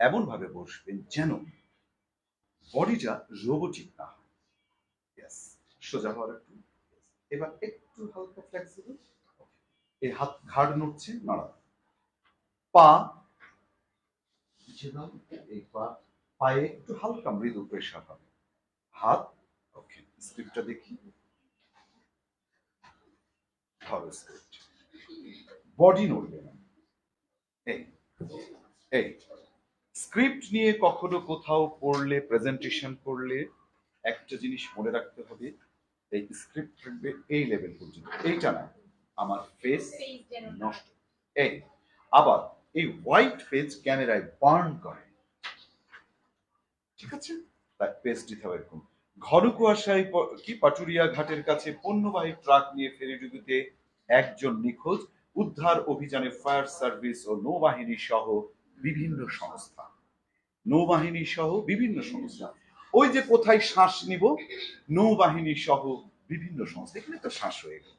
এমন ভাবে বসবেন যেন বডিটা রোবোটিক না হয়। সোজা হওয়ার একটু। এবার একটু হালকা ফ্লেক্সিবল এই হাত ঘাড় নড়ছে নাড়া। পা এই পা পায়ে একটু হালকা মৃদু প্রেশার হবে। হাত ওকে স্ক্রিপ্টটা দেখি। ধরো স্ক্রিপ্ট বডি নড়বে না। এই এই। স্ক্রিপ্ট নিয়ে কখনো কোথাও পড়লে প্রেজেন্টেশন করলে একটা জিনিস মনে রাখতে হবে, এই স্ক্রিপ্ট থাকবে এই লেভেল পর্যন্ত। এইটা না, আমার ফেস নষ্ট। এই, আবার এই হোয়াইট পেজ ক্যামেরায় বার্ন করে। ঠিক আছে? তাই পেজ দিতে হবে এরকম। ঘন কুয়াশায় কি পাটুরিয়া ঘাটের কাছে পণ্যবাহী ট্রাক নিয়ে ফেরিডুবিতে একজন নিখোঁজ, উদ্ধার অভিযানে ফায়ার সার্ভিস ও নৌবাহিনী সহ বিভিন্ন সংস্থা, নৌবাহিনী সহ বিভিন্ন সংস্থা। ওই যে কোথায় শ্বাস নিব, নৌবাহিনী সহ বিভিন্ন সংস্থা, এখানে তো শ্বাস হয়ে গেল।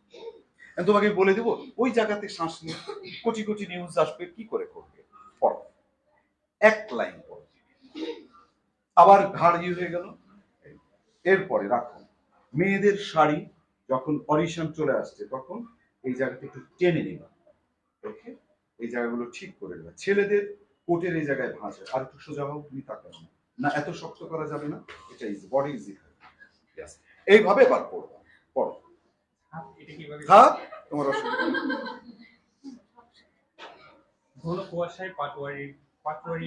তোমাকে বলে দেবো, ওই জায়গাতে শ্বাস নিয়ে কোটি কোটি নিউজ আসবে, কি করে করবে? এক লাইন পড়ো। আবার ঘাড় ইয়ে হয়ে গেল। এরপরে রাখো। মেয়েদের শাড়ি যখন অডিশন চলে আসছে, তখন এই জায়গাটা একটু টেনে নিবা। ওকে এই জায়গাগুলো ঠিক করে নেবা। ছেলেদের কোটের এই জায়গায় ভাঁজ। হয়। আর একটু সোজা হোক তুমি তাকাও না। না এত শক্ত করা যাবে না এটা ইজি বডি ইজি এইভাবে এবার পড়বা। পড়ো। থাক তোমার অসুবিধা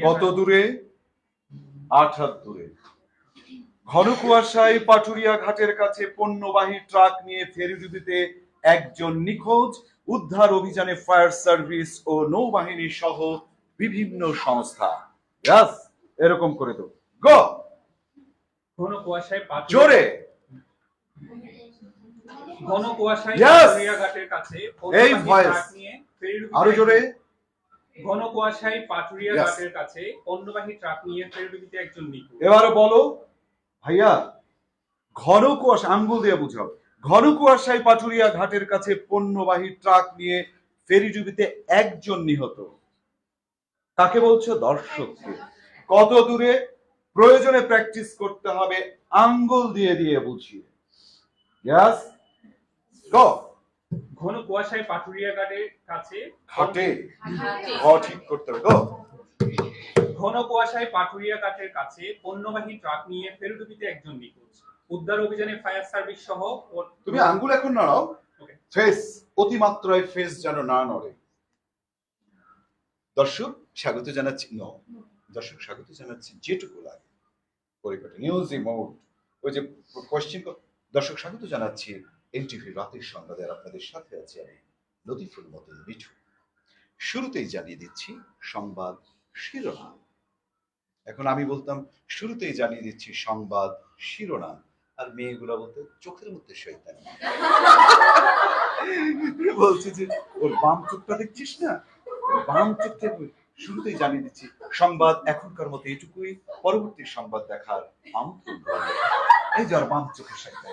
কত দূরে? আট হাত দূরে। ঘন কুয়াশায় পাটুরিয়া ঘাটের কাছে পণ্যবাহী ট্রাক নিয়ে ফেরিডুবিতে একজন নিখোঁজ। উদ্ধার অভিযানে ফায়ার সার্ভিস ও নৌবাহিনী সহ বিভিন্ন সংস্থা। এরকম করে তো গো! ঘন কুয়াশায় জোরে! ঘন কুয়াশায় Yes! কাছে এই পণ্যবাহী ট্রাক নিয়ে ফেরিডুবিতে আরও জোরে। ঘন কুয়াশায় পাটুরিয়া ঘাটের কাছে পণ্যবাহী ট্রাক নিয়ে ফেরিডুবিতে একজন নিখোঁজ। এবারে বলো ভাইয়া ঘন কুয়াশা আঙ্গুল দিয়ে বুঝাও। ঘন কুয়াশায় পাটুরিয়া ঘাটের কাছে পণ্যবাহী ট্রাক নিয়ে ফেরিডুবিতে একজন নিহত। কাকে বলছো দর্শককে কত দূরে প্রয়োজনে প্র্যাকটিস করতে হবে আঙ্গুল দিয়ে দিয়ে বুঝিয়ে। গ্যাস গো ঘন কুয়াশায় পাটুরিয়া ঘাটের কাছে ঘাটে? ঘ ঠিক করতে হবে গো ঘন কুয়াশায় পাটুরিয়া ঘাটের কাছে পণ্যবাহী ট্রাক নিয়ে ফেরিডুবিতে একজন নিখোঁজ। উদ্ধার অভিযানে ফায়ার সার্ভিস সহ তুমি আঙ্গুল এখন নাড়াও. ফেস অতিমাত্রায় ফেস যেন না নড়ে। দর্শক, স্বাগত জানাচ্ছি, ন, দর্শক, স্বাগত জানাচ্ছি যেটুকু লাগে। পরিপাটি নিউজ মোড ওই যে কোশ্চেন দর্শক, স্বাগত জানাচ্ছি এনটিভি রাতের সংবাদে, আর আপনাদের সাথে আছি আমি লতিফুল মতন মিঠু। শুরুতেই জানিয়ে দিচ্ছি সংবাদ শিরোনাম। এখন আমি বলতাম, শুরুতেই জানিয়ে দিচ্ছি সংবাদ শিরোনাম, আর মেয়েগুলা বলতে চোখের মধ্যে শৈতান বলছে যে, ওর বাম চোখটা দেখছিস না? শুরুতেই জানিয়ে দিচ্ছি, সংবাদ এখনকার মতো এটুকুই পরবর্তী সংবাদ দেখার এই ওর বাম চোখের শৈতান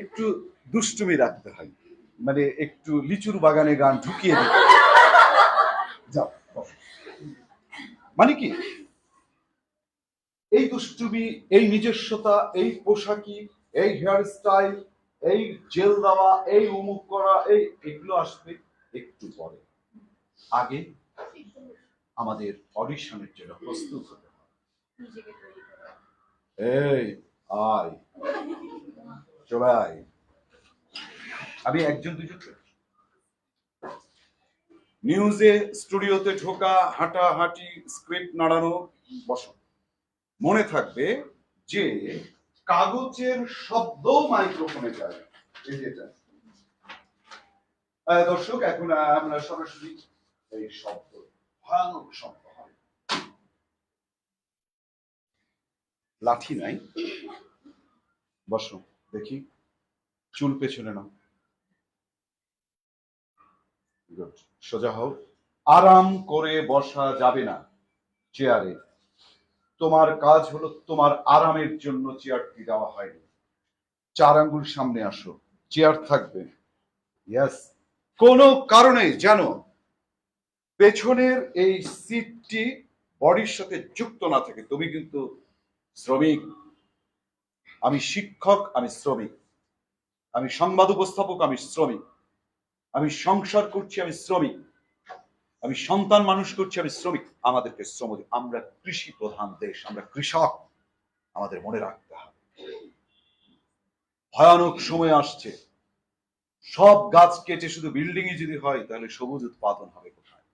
একটু দুষ্টুমি রাখতে হয়। মানে একটু লিচুর বাগানে গান ঢুকিয়ে দিতে যাও মানে কি? এই দুষ্টুমি, এই নিজস্বতা, এই পোশাকি, এই হেয়ার স্টাইল এই জেল দেওয়া এই উমুক করা এই এগুলো আসবে একটু পরে। আগে আমাদের অডিশনের জন্য প্রস্তুত হতে হবে। এই আয়। চলে আয়। আমি একজন দুজন। নিউজে স্টুডিওতে ঢোকা হাঁটা হাঁটি স্ক্রিপ্ট নাড়ানো বসো। মনে থাকবে যে কাগজের শব্দ মাইক্রোফোনে যায়। এই যে এটা। দর্শক, এখন আমরা সরাসরি এই শব্দ, ভয়ানক শব্দ হয়। লাঠি নাই। বসো, দেখি। চুল পেছনে নাও। সোজা হও। আরাম করে বসা যাবে না। চেয়ারে। তোমার কাজ হলো তোমার আরামের জন্য চেয়ারটি দেওয়া হয়নি। চার আঙ্গুল সামনে আসো, চেয়ার থাকবে। ইয়াস কোনো কারণে যেন পেছনের এই সিটটি বডির সাথে যুক্ত না থাকে। তুমি কিন্তু শ্রমিক। আমি শিক্ষক, আমি শ্রমিক। আমি সংবাদ উপস্থাপক, আমি শ্রমিক। আমি সংসার করছি, আমি শ্রমিক। আমি সন্তান মানুষ করছি, আমি শ্রমিক। আমাদেরকে শ্রম আমরা কৃষি প্রধান দেশ, আমরা কৃষক। আমাদের মনে রাখতে হবে। ভয়ানক সময় আসছে। সব গাছ কেটে শুধু বিল্ডিং এ যদি হয়, তাহলে সবুজ উৎপাদন হবে কোথায়?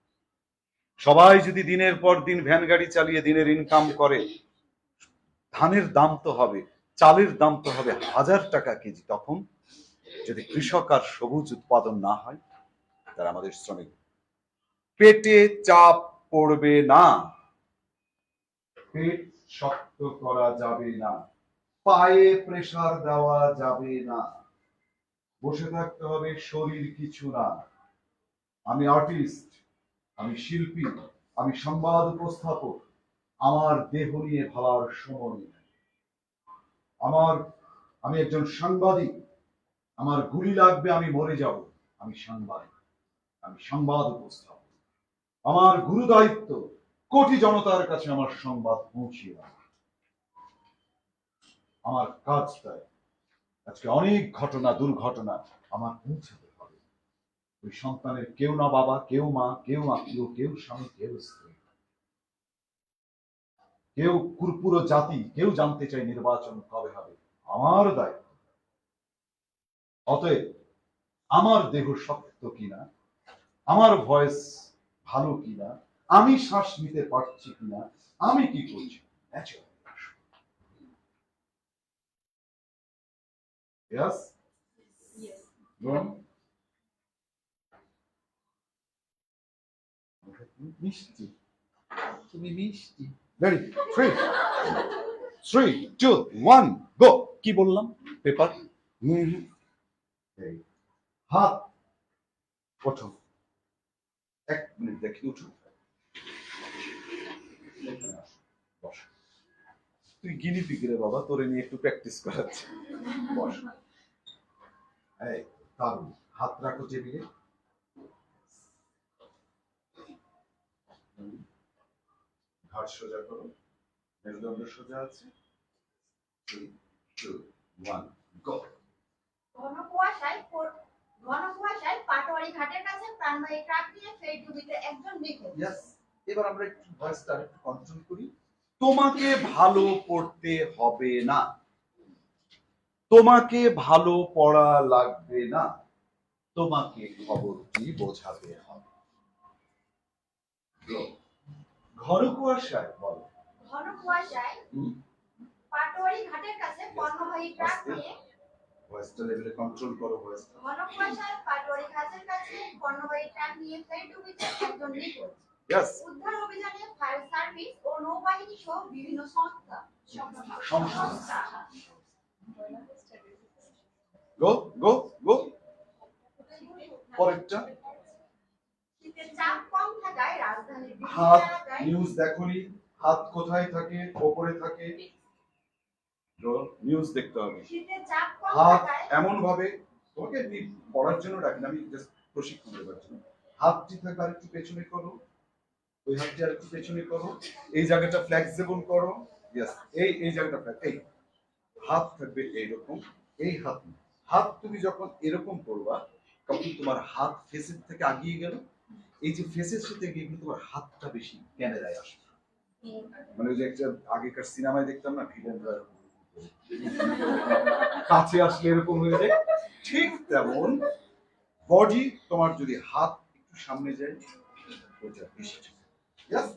সবাই যদি দিনের পর দিন ভ্যান গাড়ি চালিয়ে দিনের ইনকাম করে, ধানের দাম তো হবে, চালের দাম তো হবে হাজার টাকা কেজি। তখন যদি কৃষক আর সবুজ উৎপাদন না হয় তারা আমাদের শ্রমিক পেটে চাপ পড়বে না। পেট শক্ত করা যাবে না। পায়ে প্রেসার দেওয়া যাবে না। বসে থাকতে হবে শরীর কিছু না। আমি আর্টিস্ট আমি শিল্পী, আমি সংবাদ উপস্থাপক। আমার দেহ নিয়ে ভাবার সময় আমার, আমি একজন সাংবাদিক। আমার গুলি লাগবে, আমি মরে যাব। আমি সাংবাদিক, আমি সংবাদ উপস্থাপক। আমার গুরু দায়িত্ব কোটি জনতার কাছে আমার সংবাদ পৌঁছিয়ে দেওয়া। আমার কাজ তাই। আজকে অনেক ঘটনা, দুর্ঘটনা আমার পৌঁছাতে হবে ওই সন্তানের কেউ না বাবা, কেউ মা, কেউ আত্মীয়, কেউ স্বামী, কেউ স্ত্রী। কেউ কুরপুরো জাতি, কেউ জানতে চায় নির্বাচন কবে হবে। আমার দায়িত্ব। অতএব আমার দেহ শক্ত কিনা, আমার ভয়েস ভালো কিনা? আমি শ্বাস নিতে পারছি কিনা? আমি কি করছি? Natural. Yes? Go on. মিষ্টি তুমি মিষ্টি ready three three two one go কি বললাম? পেপার? হাত ওঠো এক মিনিট দেখি, উঠো। বসো। তুই গিনি পিগরে বাবা, তোরে নিয়ে একটু প্র্যাকটিস করাচ্ছি। বস। এই, দারুণ। হাত রাখো টেবিলে। ঘাট সোজা করো। মেরুদণ্ড সোজা আছে। থ্রি টু ওয়ান গো কুয়াশায় পর- ঘন কুয়াশায় পাটোয়ারি ঘাটের কাছে ট্রাক নিয়ে ফেরি ডুবিতে একজন নিখোঁজ। এবার আমরা একটু ভয়েসটা একটু কন্ট্রোল করি। তোমাকে ভালো পড়তে হবে না। তোমাকে ভালো পড়া লাগবে না। তোমাকে খবরটি বোঝাতে হবে. ঘন কুয়াশায় বলো। ঘন কুয়াশায় পাটোয়ারি ঘাটের কাছে পণ্যবাহী ট্রাক নিয়ে ভয়েসটা লেভেলে কন্ট্রোল করো ভয়েসটা পাটোয়ারি কাছে পণ্যবাহী ট্রাক নিয়ে ডুবিতে একজন নিখোঁজ ইয়েস উদ্ধার অভিযানে ফায়ার সার্ভিস ও নৌবাহিনী সহ বিভিন্ন সংস্থা। সংস্থা। গো গো গো পরেরটা। নিউজ দেখনি। হাত কোথায় থাকে? ওপরে থাকে? নিউজ দেখতে হবে। হাত এমন ভাবে তোমাকে পড়ার জন্য না, আমি জাস্ট প্রশিক্ষণ দেওয়ার জন্য। হাতটি থাকবে আর একটু পেছনে করো। ওই হাতটি আর একটু পেছনে করো। এই জায়গাটা ফ্লেক্সিবল করো। ইয়েস এই এই জায়গাটা এই হাত থাকবে এইরকম। এই হাত হাত তুমি যখন এরকম করবা তখন তোমার হাত ফেসের থেকে আগিয়ে গেল। এই যে ফেসের সাথে গিয়ে কিন্তু তোমার হাতটা বেশি ক্যামেরায় আসবে। মানে ওই যে একটা আগেকার সিনেমায় দেখতাম না ভিলেনরা কাছে আসলে এরকম হয়ে যায়। ঠিক তেমন বডি তোমার যদি হাত একটু সামনে যায় ওটা বেশি ঠিক। Yes?